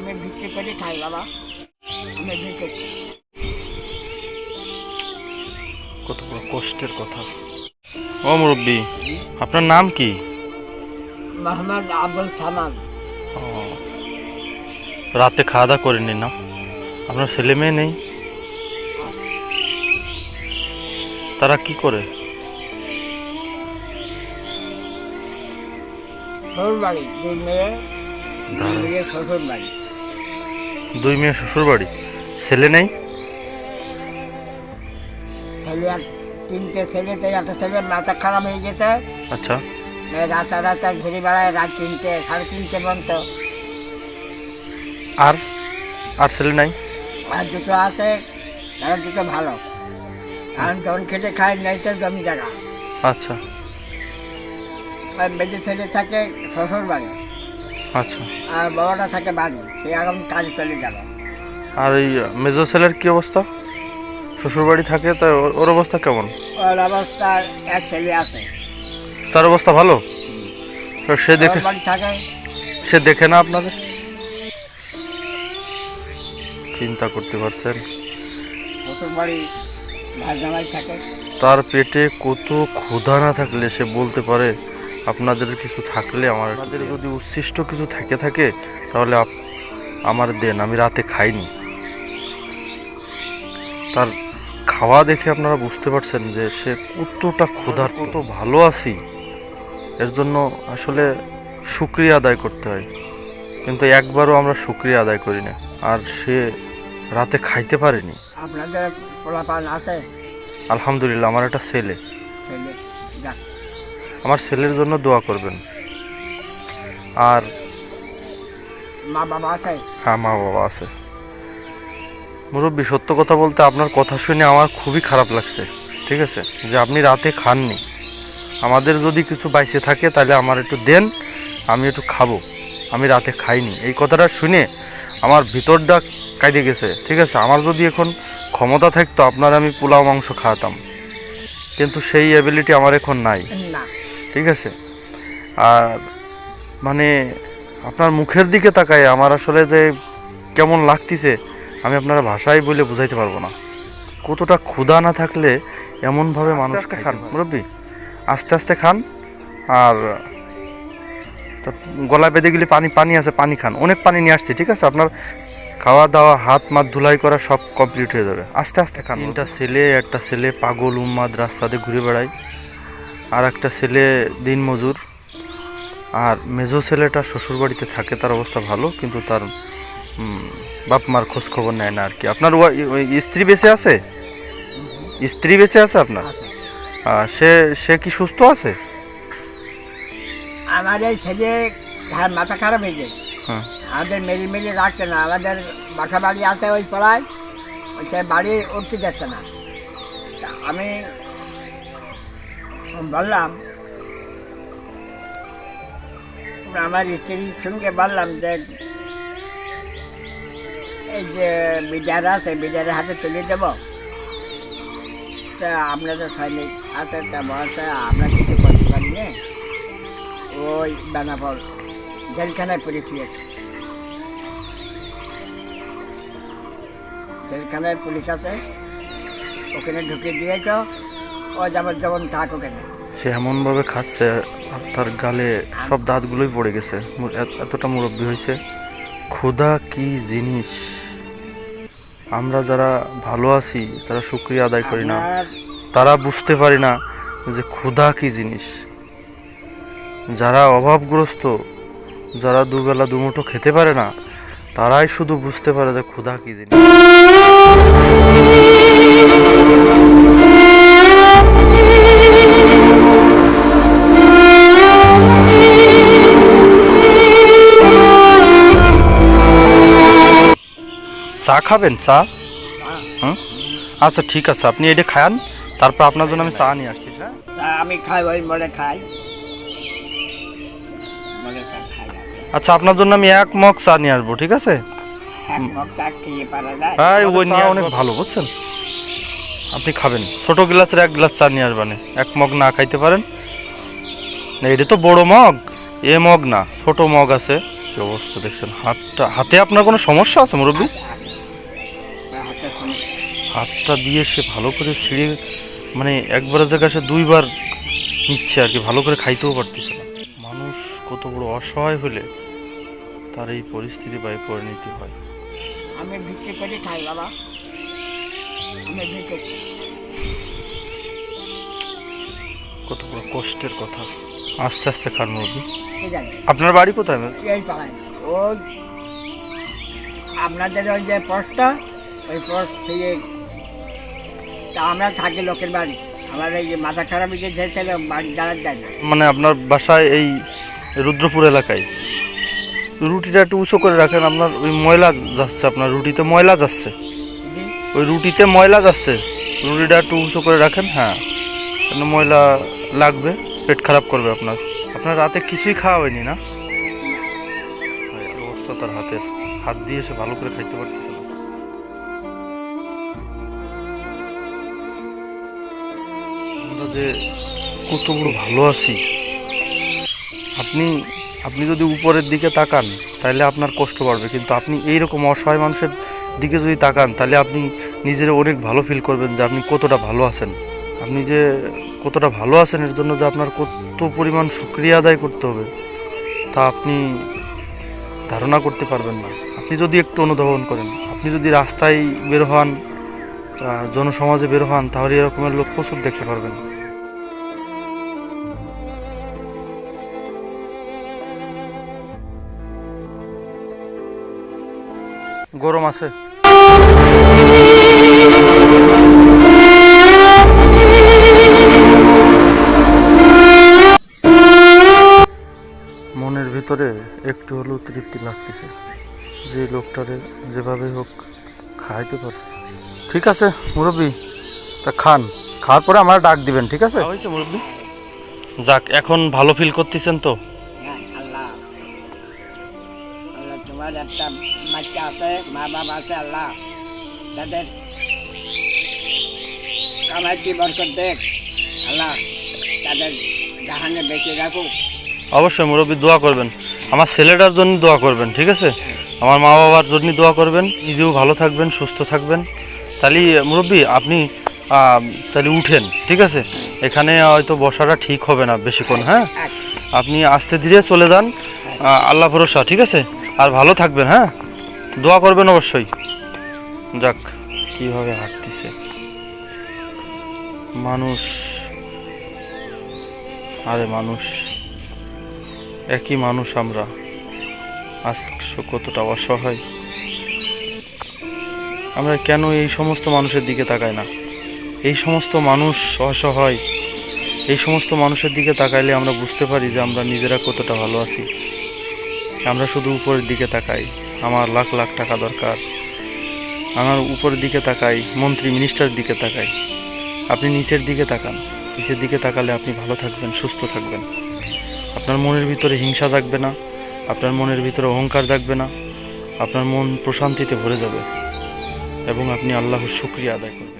আমি ভিক্ষে করে খাই বাবা। আমি ভিক্ষে কত বড় কষ্টের কথা। ও মুরব্বী আপনার নাম কি? মোহাম্মদ আবুল সামাদ। রাতে খাওয়া দাওয়া করেনি না। আপনার ছেলে মেয়ে নেই। তারা কি করে? শ্বশুর বাড়ি। মেয়ে শ্বশুর বাড়ি দুই মেয়ে শ্বশুর বাড়ি ছেলে নেই? ছেলে এক তিনটে ছেলেতে একটা ছেলে মাথা খারাপ হয়ে গেছে। আচ্ছা। রাতে রাতে ঘুরে বেড়ায় রাত তিনটে সাড়ে তিনটে পর্যন্ত। আর? আর ছেলে নাই? আর দুটো আছে তারা দুটো ভালো। কারণ জন খেটে খায় নেই তো জমি জায়গা। আচ্ছা। আর বেঁচে ছেলে থাকে শ্বশুর বাড়ি আচ্ছা। আর বড়টা থাকে বাড়ি। সে এখন কাজে চলে যাবে। আর এই মেজো ছেলের কি অবস্থা? শ্বশুর বাড়ি থাকে তা ওর- অবস্থা কেমন? ওর অবস্থা এক ছেলে আছে। তার অবস্থা ভালো? তো সে দেখে বাড়ি থাকে। সে দেখে না আপনাদের? চিন্তা করতে পারছেন? শ্বশুর বাড়ি ভাই থাকে। তার পেটে কত ক্ষুধা না থাকলে সে বলতে পারে আপনাদের কিছু থাকলে আমার আপনাদের যদি উচ্ছিষ্ট কিছু থাকে থাকে তাহলে আমার দেন আমি রাতে খাইনি। তার খাওয়া দেখে আপনারা বুঝতে পারছেন যে সে কতটা ক্ষুধার কত ভালো আছি। এর জন্য আসলে শুক্রিয়া আদায় করতে হয়। কিন্তু একবারও আমরা শুক্রিয়া আদায় করি না। আর সে রাতে খাইতে পারেনি। আপনাদের পোলাপান আছে? আলহামদুলিল্লাহ আমার একটা ছেলে। আমার ছেলের জন্য দোয়া করবেন। আর মা বাবা আছে? হ্যাঁ মা বাবা আছে। মুরব্বী সত্য কথা বলতে আপনার কথা শুনে আমার খুবই খারাপ লাগছে ঠিক আছে? যে আপনি রাতে খাননি। আমাদের যদি কিছু বাইসে থাকে তাহলে আমার একটু দেন আমি একটু খাব। আমি রাতে খাইনি। এই কথাটা শুনে আমার ভিতরটা কাইদে গেছে ঠিক আছে? আমার যদি এখন ক্ষমতা থাকতো আপনার আমি পোলাও মাংস খাওয়াতাম। কিন্তু সেই অ্যাবিলিটি আমার এখন নাই ঠিক আছে? আর মানে আপনার মুখের দিকে তাকায় আমার আসলে যে কেমন লাগতেছে আমি আপনারা ভাষায় বলে বুঝাইতে পারব না। কতটা ক্ষুধা না থাকলে এমনভাবে মানুষকে খান। মুরব্বী আস্তে আস্তে খান আর তা গলায় বেঁধে গেলে পানি পানি আছে পানি খান। অনেক পানি নিয়ে আসছি ঠিক আছে? আপনার খাওয়া দাওয়া হাত মাত ধুলাই করা সব কমপ্লিট হয়ে যাবে। আস্তে আস্তে খান তিনটা ছেলে একটা ছেলে পাগল উম্মাদ রাস্তাতে ঘুরে বেড়ায় আর একটা ছেলে দিনমজুর। আর মেজো ছেলেটা শ্বশুরবাড়িতে থাকে তার অবস্থা ভালো কিন্তু তার বাপ মার খোঁজ খবর নেয় না আর কি। আপনার স্ত্রী বেঁচে আছে? স্ত্রী বেঁচে আছে আপনার? সে সে কি সুস্থ আছে? আমার এই ছেলে হ্যাঁ মাথা খারাপ হয়ে যায় হ্যাঁ। আমাদের মেরি মেরি রাখছে না। আমাদের বাসা বাড়ি আছে ওই পাড়ায় সে বাড়ি উঠতে যাচ্ছে না। আমি বললাম আমার স্ত্রীর সঙ্গে বললাম যে, এই যে বিদ্যার আছে বিদ্যারের হাতে তুলে দেব। তা তো সৈনিক আছে, তা আমরা কিছু করতে পারি না ওই বেনাফল জেলখানায় পড়েছি। জেলখানায় পুলিশ আছে, ওখানে ঢুকে দিয়েছ, ও যেমন যেমন থাক ওখানে। সে এমনভাবে খাচ্ছে তার গালে সব দাঁতগুলোই পড়ে গেছে। এতটা মুরব্বী হয়েছে। ক্ষুধা কি জিনিস? আমরা যারা ভালো আছি তারা শুক্রিয়া আদায় করি না। তারা বুঝতে পারি না যে ক্ষুধা কি জিনিস। যারা অভাবগ্রস্ত যারা দুবেলা দুমুঠো খেতে পারে না তারাই শুধু বুঝতে পারে যে ক্ষুধা কি জিনিস। খাবেন চা? হুম? আচ্ছা ঠিক আছে আপনি এটা খান তারপর আপনার জন্য আমি চা নিয়ে আসছি হ্যাঁ? আমি খাই ওই মনে খাই। মনে খাই আচ্ছা আপনার জন্য আমি এক মগ চা নিয়ে আসব ঠিক আছে? এক মগ চা খেয়ে পারা যায়। হ্যাঁ ওই নিয়ে অনেক ভালো বুঝছেন? আপনি খাবেন। ছোট গ্লাসের এক গ্লাস চা নিয়ে আসবেন এক মগ না খাইতে পারেন। না এটা তো বড় মগ। এ মগ না ছোট মগ আছে। কি অবস্থা দেখছেন? হাতটা হাতে আপনার কোনো সমস্যা আছে মুরব্বী? হাতটা দিয়ে সে ভালো করে ছিঁড়ে মানে একবারের জায়গায় সে দুইবার নিচ্ছে আর কি ভালো করে খাইতেও পারতেছে না। মানুষ কত বড় অসহায় হলে তার এই পরিস্থিতি বা এই পরিণতি হয়। আমি বিক্রি করে খাই বাবা। আমি কত বড় কষ্টের কথা। আস্তে আস্তে খান আছে আপনার বাড়ি কোথায় এই পাড়ায়। ওই আপনাদের ওই যে পোস্টটা ওই পোস্ট থেকে তা আমরা থাকি লোকের বাড়ি। আমার এই মাথা খারাপ যে ঢেসে বাড়ি দাঁড়ার যায় না। মানে আপনার বাসায় এই রুদ্রপুর এলাকায়? রুটিটা একটু উঁচু করে রাখেন আপনার ওই ময়লা যাচ্ছে আপনার রুটিতে ময়লা যাচ্ছে। ওই রুটিতে ময়লা যাচ্ছে রুটিটা একটু উঁচু করে রাখেন হ্যাঁ। কেন ময়লা লাগবে পেট খারাপ করবে আপনার। আপনার রাতে কিছুই খাওয়া হয়নি না? অবস্থা তার হাতের। হাত দিয়ে সে ভালো করে খাইতে পারতেছে আমরা যে, কত বড় ভালো আছি। আপনি আপনি যদি উপরের দিকে তাকান তাহলে আপনার কষ্ট বাড়বে। কিন্তু আপনি এইরকম অসহায় মানুষের দিকে যদি তাকান তাহলে আপনি নিজের অনেক ভালো ফিল করবেন যে, আপনি কতটা ভালো আছেন। আপনি যে কতটা ভালো আছেন, এর জন্য যে আপনার কত পরিমাণ সুক্রিয়া আদায় করতে হবে, তা আপনি ধারণা করতে পারবেন না। আপনি যদি একটু অনুধাবন করেন, আপনি যদি রাস্তায় বের হন জনসমাজে বের হন, তাহলে এরকমের লোক প্রচুর দেখতে পারবেন। গরম আছে। মনের ভিতরে একটু হলেও তৃপ্তি লাগতেছে। যে লোকটারে যেভাবে হোক খাইতে পারছে। ঠিক আছে, মুরব্বী, তা খান। খাওয়ার পরে আমার ডাক দিবেন, ঠিক আছে? যাক, এখন ভালো ফিল করতেছেন তো। তোমার একটা বাচ্চা আছে মা বাবা আছে আল্লাহ। তাদের কামাই কি বরকত দেখ। আল্লাহ তাদের জাহানে বেঁচে রাখুক। অবশ্যই মুরব্বী দোয়া করবেন। আমার ছেলেটার জন্য দোয়া করবেন ঠিক আছে? আমার মা বাবার জন্য দোয়া করবেন। নিজেও ভালো থাকবেন সুস্থ থাকবেন। তাহলে মুরব্বী আপনি তাহলে উঠেন ঠিক আছে? এখানে হয়তো বসাটা ঠিক হবে না বেশিক্ষণ হ্যাঁ? আচ্ছা। আপনি আস্তে ধীরে চলে যান। আল্লাহ ভরসা ঠিক আছে? আর ভালো থাকবেন হ্যাঁ? দোয়া করবেন অবশ্যই। যাক, কীভাবে হাঁটতেছে। মানুষ, আরে মানুষ, একই মানুষ আমরা। আজ কতটা অসহায়। আমরা কেন এই সমস্ত মানুষের দিকে তাকাই না? এই সমস্ত মানুষ অসহায়। এই সমস্ত মানুষের দিকে তাকাইলে আমরা বুঝতে পারি যে আমরা নিজেরা কতটা ভালো আছি। আমরা শুধু উপরের দিকে তাকাই। আমার লাখ লাখ টাকা দরকার। আমার উপরের দিকে তাকাই, মন্ত্রী মিনিস্টারের দিকে তাকাই। আপনি নিচের দিকে তাকান। নিচের দিকে তাকালে আপনি ভালো থাকবেন, সুস্থ থাকবেন। আপনার মনের ভিতরে হিংসা জাগবে না, আপনার মনের ভিতরে অহংকার জাগবে না, আপনার মন প্রশান্তিতে ভরে যাবে। এবং আপনি আল্লাহর শুক্রিয়া আদায় করবেন।